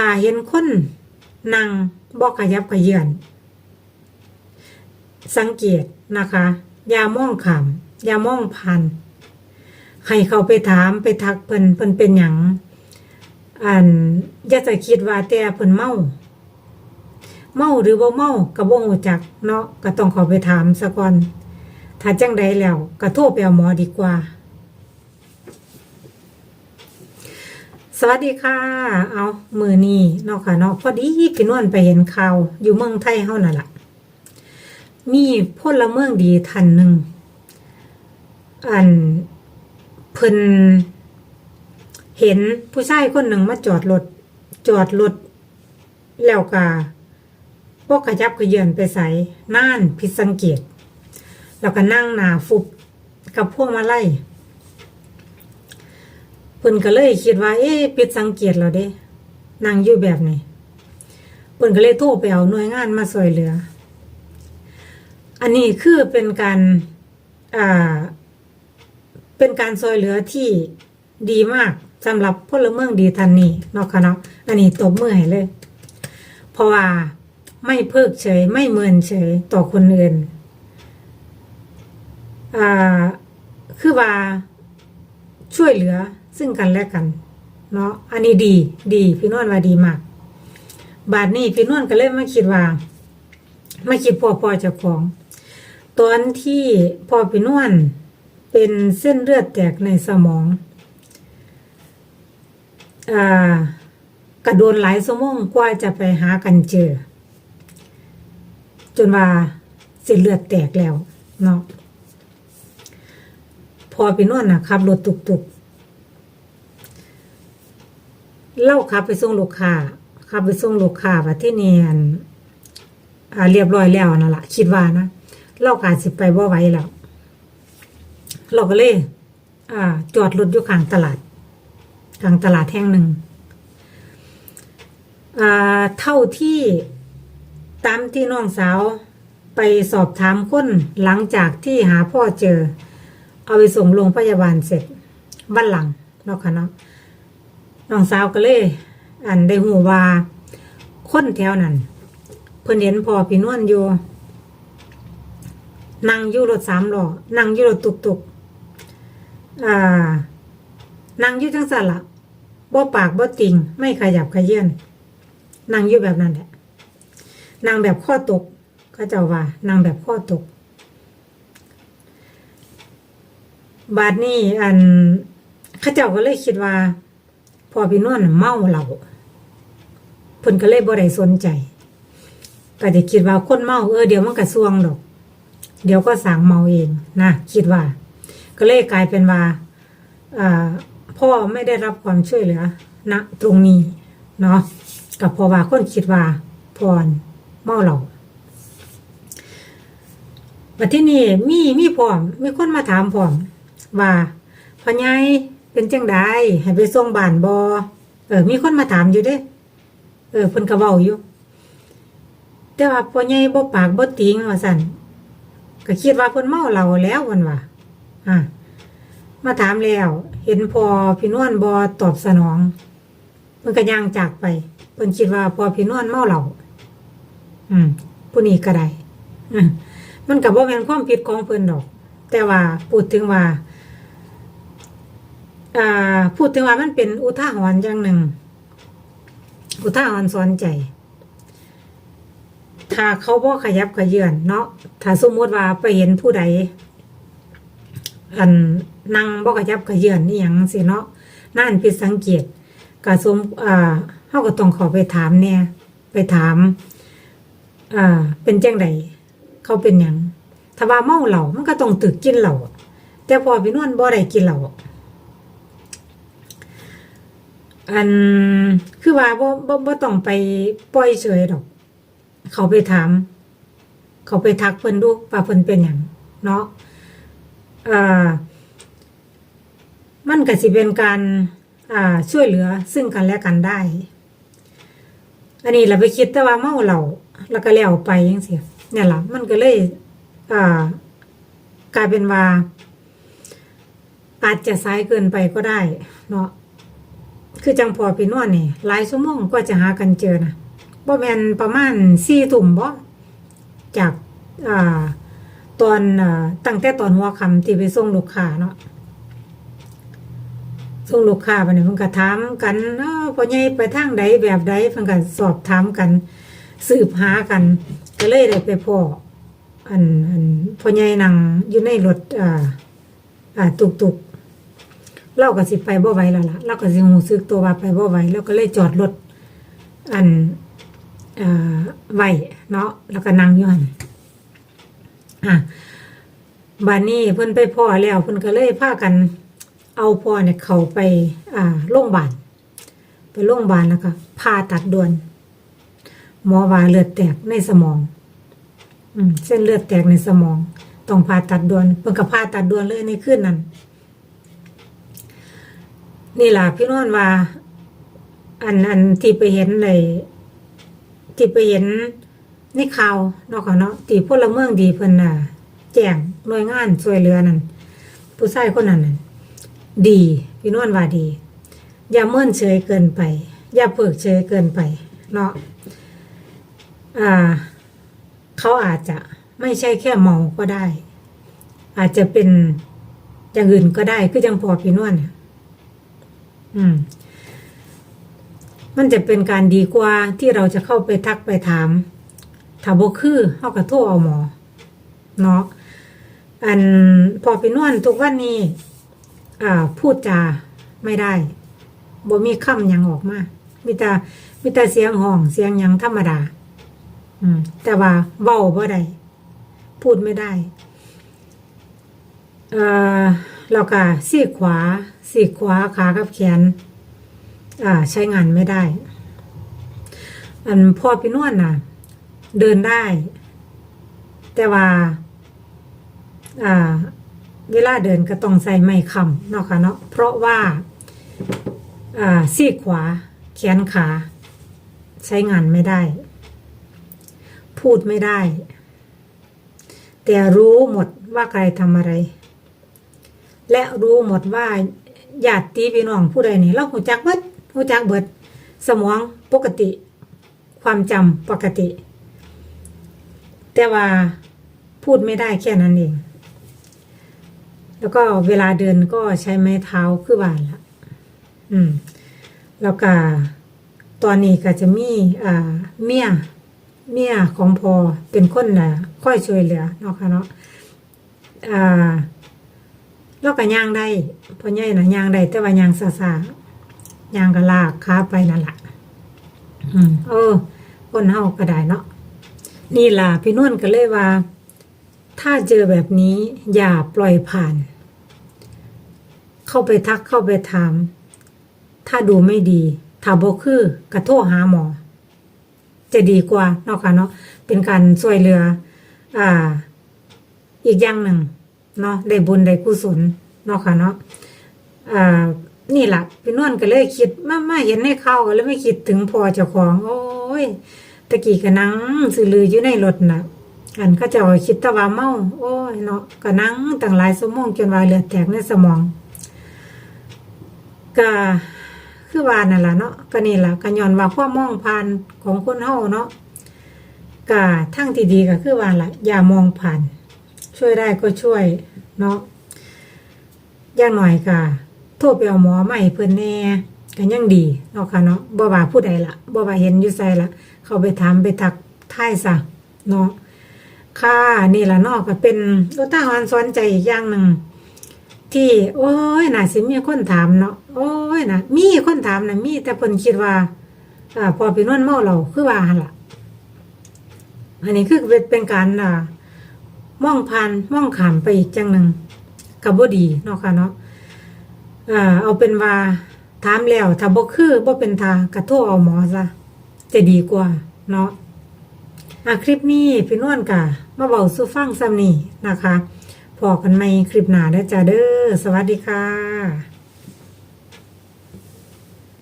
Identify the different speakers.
Speaker 1: ถ้าเห็นคนนั่งบอกขยับขยื่นสังเกตนะคะ อย่ามองขำอย่ามองผ่านให้เขาไปถามไปทักเพิ่นเพิ่นเป็นหยังอันอย่าจะคิดว่าแต่เพิ่นเมาเมาหรือบ่เมาก็บ่ฮู้จักเนาะก็ต้องข้าไปถามซะก่อนถ้าจังใดแล้วก็โทรไปเอาหมอดีกว่า สวัสดีค่ะ เอามือนี้เนาะค่ะเนาะพอดีพี่นวลไปเห็นข่าว อยู่เมืองไทยเฮานั่นแหละมีพลเมืองดีท่านหนึ่งอันเพิ่นเห็นผู้ชายคนหนึ่งมาจอดรถจอดรถแล้วก็พวกขยับขยื่นไปใส่น่านผิดสังเกต แล้วก็นั่งหนาฟุบกับพวกมาไล่ เพิ่นก็เลยคิดว่า เอ๊ะผิดสังเกตแล้วเด้นั่งอยู่แบบนี้เพิ่นก็เลยโทรไปเอาหน่วยงานมาช่วยเหลือ อันนี้คือเป็นการอ่าเป็นการช่วยเหลือที่ดีมากสำหรับพลเมืองดีท่านนี้เนาะค่ะเนาะอันนี้ตบมือให้เลย เพราะว่าไม่เพิกเฉย ไม่เมินเฉยต่อคนอื่นอ่าคือว่าช่วยเหลือ ซึ่งกันและกันเนาะอันนี้ดีดีพี่นวลว่าดีมาก บาทนี้พี่นวลก็เลยมาคิดว่ามาคิดพอพอเจ้าของ ตอนที่พอพี่นวลเป็นเส้นเลือดแตกในสมองอ่ากระโดนหลายชั่วโมงกว่าจะไปหากันเจอ จนว่าเส้นเลือดแตกแล้วเนาะพอพี่นวลนะขับรถตุกๆ เล่าขับไปส่งลูกค้าขับไปส่งลูกค้าว่าที่เนียนเรียบร้อยแล้วนั่นแหละคิดว่านะเล่าขาดสิไปบ่ไหวแล้ว เราก็เลยอ่า จอดรถอยู่ข้างตลาดข้างตลาดแห่งหนึ่งอ่าเท่าที่ตามที่น้องสาวไปสอบถามคนหลังจากที่หาพ่อเจอ เอาไปส่งโรงพยาบาลเสร็จวันหลังเนาะค่ะเนาะ น้องสาวก็เลย อันได้หูว่าคนแถวนั้นเพิ่นเห็นพอพี่นวลอยู่นั่งอยู่รถสามล้อนั่งอยู่รถตุกตุกอ่านั่งอยู่จังสันละบ่ปากบ่ติง ไม่ขยับขยื่นนั่งอยู่แบบนั้นแหละนั่งแบบข้อตกเขาเจ้าว่านั่งแบบข้อตก บาดนี้อันข้าเจ้าก็เลยคิดว่า พอพี่นวลน่ะเมาเหล้าเพิ่นก็เลยบ่ได้สนใจ ก็จะคิดว่าคนเมาเออเดี๋ยวมันก็ซวงดอก เดี๋ยวก็สางเมาเองนะคิดว่า ก็เลยกลายเป็นว่าอพ่อไม่ได้รับความช่วยเหลือณตรงนี้เนาะกับพอว่าคนคิดว่าพรเมาเหล้าบัดที่นี่มีมีพร้อมมีคนมาถามพร้อมว่าพ่อใหญ่ เป็นจังไดให้ไปส่งบ้านบอเออ มีคนมาถามอยู่เด้ เออเพิ่นก็เว้าอยู่ แต่ว่าพ่อใหญ่บ่ปากบ่ติงว่าซั่นก็คิดว่าเพิ่นเมาเหล้าแล้ววันว่าอ่ามาถามแล้ว เห็นพอพี่นวลบ่ตอบสนองเพิ่นก็ย่างจากไปเพิ่นคิดว่าพอพี่นวลเมาเหล้าอืมผู้นี้ก็ได้มันก็บ่แม่นความผิดของเพิ่นดอก แต่ว่าพูดถึงว่า อ่าพูดถึงว่ามันเป็นอุทาหรณ์อย่างหนึ่ง อุทาหรณ์สอนใจ ถ้าเขาบ่ขยับขยื่นเนาะถ้าสมมติว่าไปเห็นผู้ใดอันนั่งบ่ขยับขยื่นนี่หยังสิเนาะนั่นผิดสังเกตก็สมอ่าเฮาก็ต้องข้าไปถามแน่ไปถามอ่าเป็นจังไดเขาเป็นหยังถ้าว่าเมาเหล้ามันก็ต้องตึกกินเหล้าแต่พอพี่นวลบ่ได้กินเหล้า อันคือว่าบ่บ่บ่ต้องไปปล่อยเฉยดอก เขาไปถาม เขาไปทักเพิ่นดูว่าเพิ่นเป็นหยังเนาะอ่ามันก็สิเป็นการอ่าช่วยเหลือซึ่งกันและกันได้ อันนี้เราไปคิดแต่ว่าเมาเหล้าแล้วก็แล้วไปจังซี่เนี่ยล่ะมันก็เลยอ่ากลายเป็นว่าอาจจะสายเกินไปก็ได้ เนาะ คือจังพอพี่นวลนี่หลายชั่วโมงกว่าจะหากันเจอนะบ่แมนประมาณ4ทุ่มบ่จากอ่าตอนอ่าตั้งแต่ตอนหัวค่ำที่ไปส่งลูกค้าเนาะส่งลูกค้าบัดนี้เพิ่นก็ถามกันเออพ่อใหญ่ไปทางใดแบบใดเพิ่นก็สอบถามกัน สืบหากัน ก็เลยได้ไปพ้ออันอันพ่อใหญ่นั่งอยู่ในรถอ่าอ่าตุกๆ เราก็สิไปบ่ไหวแล้วล่ะเราก็สิหูซึกตัวว่าไปบ่ไหวเราก็เลยจอดรถอันอ่าไว้เนาะแล้วก็นั่งยู่หั่นอะบานนี้เพิ่นไปพ่อแล้วเพิ่นก็เลยพากันเอาพ่อเนี่ยเขาไปอ่าโรงพยาบาลไปโรงพยาบาลแล้วก็ผ่าตัดด่วน หมอว่าเลือดแตกในสมองอืมเส้นเลือดแตกในสมองต้องผ่าตัดด่วนเพิ่นก็ผ่าตัดด่วนเลยในคืนนั้น นี่ล่ะพี่นวลว่า อันอันที่ไปเห็นในที่ไปเห็นในข่าวเนาะค่ะเนาะที่พลเมืองดีเพิ่นน่ะ แจ้งหน่วยงานช่วยเหลือนั่นผู้ชายคนนั้นน่ะดีพี่นวลว่าดี อย่าเมินเฉยเกินไป อย่าเพิกเฉยเกินไป เนาะอ่า เขาอาจจะไม่ใช่แค่เมาก็ได้ อาจจะเป็นอย่างอื่นก็ได้คือจังพอพี่นวลเนี่ย อืม มันจะเป็นการดีกว่าที่เราจะเข้าไปทักไปถาม ถ้าบ่คือเฮาก็โทรเอาหมอ เนาะ อันพอพี่นวลทุกวันนี้อ่าพูดจาไม่ได้บ่มีคำยังออกมามีแต่มีแต่เสียงห้องเสียงยังธรรมดา อืม แต่ว่าเว้าบ่ได้พูดไม่ได้ เอ่อ แล้วก็ซีกขวาซีกขวาขากับแขนอ่าใช้งานไม่ได้ อันพ่อพี่นวลน่ะ เดินได้ แต่ว่าอ่า เวลาเดินก็ต้องใส่ไม้ค้ำเนาะค่ะเนาะเพราะว่าอ่าซีกขวา แขนขา ใช้งานไม่ได้ พูดไม่ได้ แต่รู้หมดว่าใครทำอะไร และรู้หมดว่าญาติพี่น้องผู้ใดนี่เราหูจักเบิดหูจักเบิด สมองปกติ ความจำปกติ แต่ว่าพูดไม่ได้แค่นั้นเอง แล้วก็เวลาเดินก็ใช้ไม้เท้าคือว่าละอืม แล้วก็ตอนนี้ก็จะมีอ่าเมียเมียของพอเป็นคนน่ะค่อยช่วยเหลือเนาะค่ะเนาะอ่า เราก็ย่างได้พอใหญ่นะย่างได้แต่ว่าย่างซาซาย่างก็ลากขาไปนั่นแหละอืมเออคนเฮาก็ได้เนาะนี่ล่ะพี่นวลก็เลยว่า ถ้าเจอแบบนี้ อย่าปล่อยผ่าน เข้าไปทักเข้าไปถาม ถ้าดูไม่ดีถ้าบ่คือกระโทรหาหมอ จะดีกว่าเนาะค่ะเนาะเป็นการช่วยเหลือ อ่า อีกอย่างหนึ่ง เนาะได้บุญได้กุศลเนาะค่ะเนาะอ่านี่แหละพี่นวลก็เลยคิดมามาเห็นในข่าก็เลยไม่คิดถึงพอเจ้าของ โอ้ยตะกี้ก็นั่งสื่อลืออยู่ในรถน่ะอันก็จะคิดตะว่าเมา โอ้ยเนาะก็นั่งตั้งหลายชั่วโมงจนว่าเลือดแตกในสมองก็คือว่านั่นล่ะเนาะก็นี่แหละก็ย้อนว่าความมองผ่านของคนเฮาเนาะก็ทั้งที่ดีก็คือว่าล่ะอย่ามองผ่าน ช่วยได้ก็ช่วยเนาะย่างหน่อยก็โทรไปเอาหมอใหม่เพิ่อนแน่ก็ยังดีเนาะค่ะเนาะบ่ว่าผู้ใดละบ่ว่าเห็นอยู่ไสล่ะเขาไปถามไปทักทายซะเนาะค่ะนี่ละเนาะก็เป็นอุทาหรณ์สอนใจอีกอย่างหนึ่งที่ โอ้ยน่าสิมีคนถามเนาะโอ้ยน่ะมีคนถามนะมีแต่เพิ่นคิดว่าอพอพี่นวลเมาเราคือว่าหั่นล่ะ อันนี้คือเป็นเป็นการอ่า มองพันมองขามไปอีกจังหนึ่งกับ่ดีเนาะค่ะเนาะอ่าเอาเป็นว่าถามแล้วถ้าบ่คือบ่เป็นทางก็โทรเอาหมอซะจะดีกว่าเนาะอะคลิปนี้พี่นวลกะมาเบาสู่ฟังซ้ำนี่นะคะพอกันใหม่คลิปหน้าเด้จ้าเด้อสวัสดีค่ะ